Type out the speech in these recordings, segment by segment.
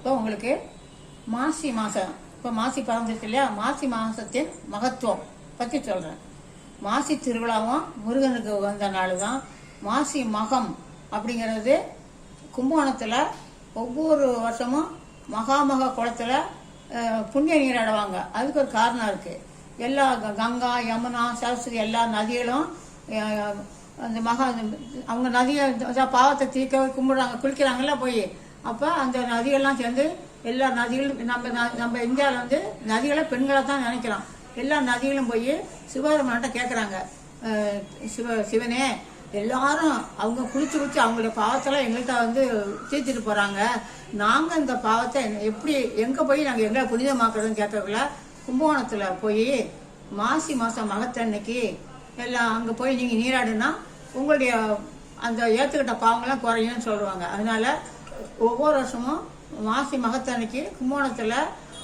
இப்போ உங்களுக்கு மாசி மாதம் இப்போ மாசி பிறந்துச்சு இல்லையா? மாசி மாதத்தின் மகத்துவம் பற்றி சொல்கிறேன் மாசி திருவிழாவும் முருகனுக்கு உகந்த நாள் தான் மாசி மகம் அப்படிங்கிறது கும்பகோணத்தில் ஒவ்வொரு வருஷமும் மகாமக குளத்தில் புண்ணிய நீராடுவாங்க. அதுக்கு ஒரு காரணம் இருக்குது எல்லா கங்கா யமுனா சரஸ்வதி எல்லா நதிகளும் அந்த மகா அவங்க நதியை பாவத்தை தீர்க்க கும்பிடுறாங்க குளிக்கிறாங்கல்ல போய். அப்போ அந்த நதிகள்லாம் சேர்ந்து எல்லா நதிகளும் நம்ம ந- நம்ம இந்தியாவில் வந்து நதிகளை பெண்களை தான் நினைக்கிறோம் எல்லா நதிகளும் போய் சிவபெருமான்கிட்ட கேட்குறாங்க சிவ சிவனே எல்லாரும் அவங்க குளிச்சு குளிச்சு அவங்களுடைய பாவத்தெல்லாம் எங்கள்கிட்ட வந்து தீர்த்துட்டு போகிறாங்க நாங்கள் இந்த பாவத்தை எப்படி எங்கே போய் நாங்கள் எங்களை புனிதமாக்குறதுன்னு கேட்கறதுல கும்பகோணத்தில் போய் மாசி மாதம் மகத்தன்னைக்கு எல்லாம் அங்கே போய் நீங்கள் நீராடுனா உங்களுடைய அந்த ஏற்றுக்கிட்ட பாவங்கள்லாம் குறையும்னு சொல்லுவாங்க. அதனால ஒவ்வொரு வருஷமும் மாசி மகத்தன்னைக்கு கும்போணத்தில்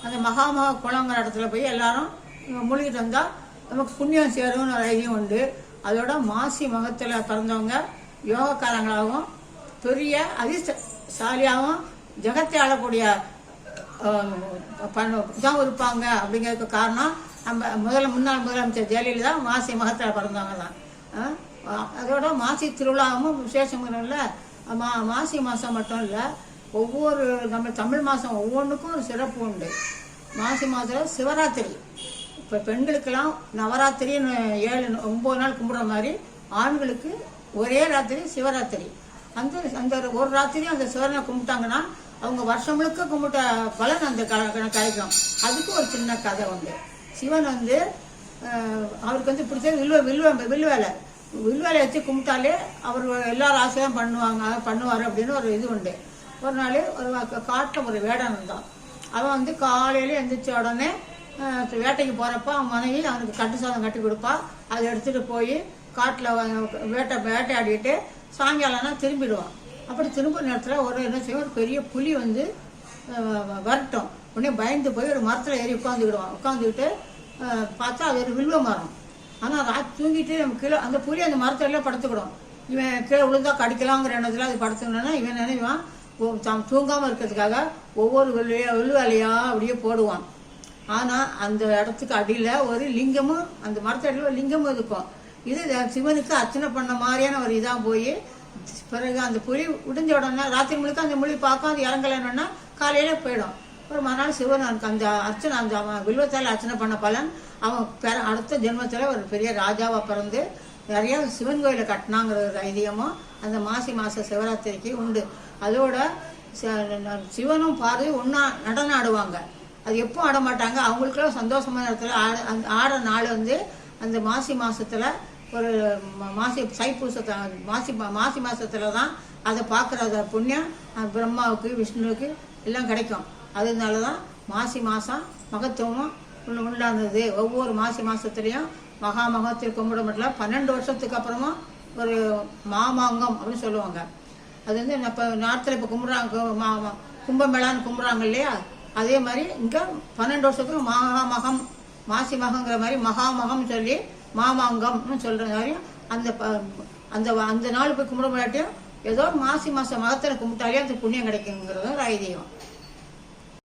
அந்த மகாமக குளங்கிற இடத்துல போய் எல்லாரும் மூழ்கிட்டு வந்தால் நமக்கு புண்ணியம் சேரும்னு ஒரு ஐதியம் உண்டு. அதோட மாசி மகத்தில் பிறந்தவங்க யோகக்காரங்களாகவும் பெரிய அதிர்ஷ்டசாலியாகவும் ஜெகத்தை ஆளக்கூடிய பண்ண இருப்பாங்க அப்படிங்கிறதுக்கு காரணம் நம்ம முதல்ல முன்னாள் முதலமைச்சர் ஜெயலலிதா மாசி மகத்தில் பிறந்தவங்க தான். அதோட மாசி திருவிழாவும் விசேஷம் இல்லை மா மாசி மாதம் மட்டும் இல்லை ஒவ்வொரு நம்ம தமிழ் மாதம் ஒவ்வொன்றுக்கும் சிறப்பு உண்டு. மாசி மாதம் சிவராத்திரி. இப்போ பெண்களுக்கெல்லாம் நவராத்திரின்னு ஏழு ஒம்பது நாள் கும்பிட்ற மாதிரி ஆண்களுக்கு ஒரே ராத்திரி சிவராத்திரி. அந்த அந்த ஒரு ராத்திரி அந்த சிவனை கும்பிட்டாங்கன்னா அவங்க வருஷம் முழுக்க கும்பிட்ட பலன் அந்த க- கிடைக்கும் அதுக்கு ஒரு சின்ன கதை உண்டு. சிவன் வந்து அவருக்கு வந்து பிடிச்சது வில்வ வில்வ வில்வேலை வில்வேலை வச்சு கும்பிட்டாலே அவர் எல்லா ராசியும் பண்ணுவாங்க பண்ணுவார் அப்படின்னு ஒரு இது உண்டு. ஒரு நாள் ஒரு காட்டில் ஒரு வேடன் இருந்தான். அவன் வந்து காலையில் எந்திரிச்ச உடனே வேட்டைக்கு போகிறப்ப அவன் மனைவி அவனுக்கு கட்டு சாதம் கட்டி கொடுப்பா. அதை எடுத்துகிட்டு போய் காட்டில் வேட்டை வேட்டையாடிட்டு சாயங்காலம்னா திரும்பிடுவான். அப்படி திரும்ப நேரத்தில் ஒரு என்ன செய்யும்? ஒரு பெரிய புலி வந்து வரட்டும். உடனே பயந்து போய் ஒரு மரத்தில் ஏறி உட்காந்துக்கிடுவான் உட்காந்துக்கிட்டு பார்த்தா அது ஒரு வில்வ மரம். ஆனால் ராத் தூங்கிட்டு நம்ம கீழே அந்த புலி அந்த மரத்தெல்லாம் படுத்துக்கிடும். இவன் கீழே விழுந்தா கடிக்கலாங்கிற எண்ணத்தில் அது படுத்துக்கணும்னா இவன் நினைவான் தாம் தூங்காமல் இருக்கிறதுக்காக ஒவ்வொரு வெள்ளையா வெள்ளுவேலையா அப்படியே போடுவான். ஆனால் அந்த இடத்துக்கு அடியில் ஒரு லிங்கமும் அந்த மரத்தடியில் ஒரு லிங்கமும் இருக்கும். இது சிவனுக்கு அர்ச்சனை பண்ண மாதிரியான ஒரு இதாக போய் பிறகு அந்த புலி விடிஞ்ச உடனே ராத்திரி முழுக்க அந்த மொழி பார்க்கும் அது இறங்கலைன்னா காலையில் போயிடும். ஒரு மறுநாள் சிவன் அந்த அர்ச்சனை அந்த அவன் வில்வத்தால் அர்ச்சனை பண்ண பலன் அவன் பெற அடுத்த ஜென்மத்தில் ஒரு பெரிய ராஜாவாக பிறந்து நிறையா சிவன் கோயிலை கட்டினாங்கிற ஒரு ஐதீகமும் அந்த மாசி மாத சிவராத்திரிக்கு உண்டு. அதோட சிவனும் பார்வை ஒன்றா நடனம் ஆடுவாங்க அது எப்போ ஆட மாட்டாங்க அவங்களுக்குலாம் சந்தோஷமான இடத்துல ஆட அந்த ஆடுற நாள் வந்து அந்த மாசி மாதத்தில் ஒரு மாசி தைப்பூசத்தை மாசி மா- மாசி மாதத்தில் தான் அதை பார்க்குற புண்ணியம் பிரம்மாவுக்கு விஷ்ணுவுக்கு எல்லாம் கிடைக்கும். அதனால தான் மாசி மாதம் மகத்துவமும் ஒன்று உண்டானது. ஒவ்வொரு மாசி மாசத்துலயும் மகா மகத்தில் கும்பிட மட்டும் பன்னெண்டு வருஷத்துக்கு அப்புறமா ஒரு மாமாங்கம் அப்படின்னு சொல்லுவாங்க. அது வந்து இப்போ நேரத்தில் இப்போ கும்பிட்றாங்க மா- கும்பமேளான்னு கும்பிட்றாங்க இல்லையா? அதே மாதிரி இங்கே பன்னெண்டு வருஷத்துக்கு மகாமகம் மாசி மகங்கிற மாதிரி மகாமகம் சொல்லி மாமாங்கம்னு சொல்கிற மாதிரி அந்த ப- அந்த அந்த நாள் போய் கும்பிட முடியாட்டியும் ஏதோ மாசி மாதம் மகத்தில் கும்பிட்டாலே அந்த புண்ணியம் கிடைக்குங்கிறது ஒரு ஐதீகம்.